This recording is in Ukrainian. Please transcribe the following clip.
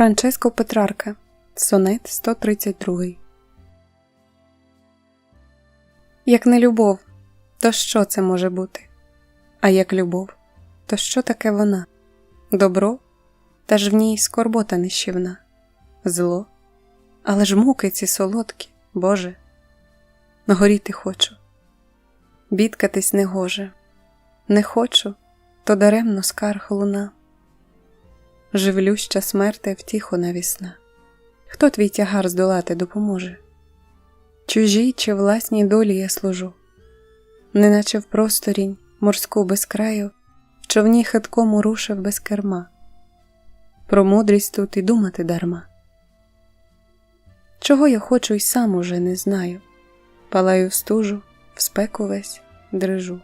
Франческо Петрарка, сонет 132. Як не любов, то що це може бути? А як любов, то що таке вона? Добро, та ж в ній скорбота нищівна, зло, але ж муки ці солодкі, Боже, горіти хочу, бідкатись не гоже, не хочу, то даремно скарг луна. Живлюща смерти втіху навісна. Хто твій тягар здолати допоможе? Чужій чи власній долі я служу, неначе в просторінь морську без краю, в човні хиткому рушив без керма. Про мудрість тут і думати дарма. Чого я хочу й сам уже не знаю, палаю в стужу, в спеку весь дрижу.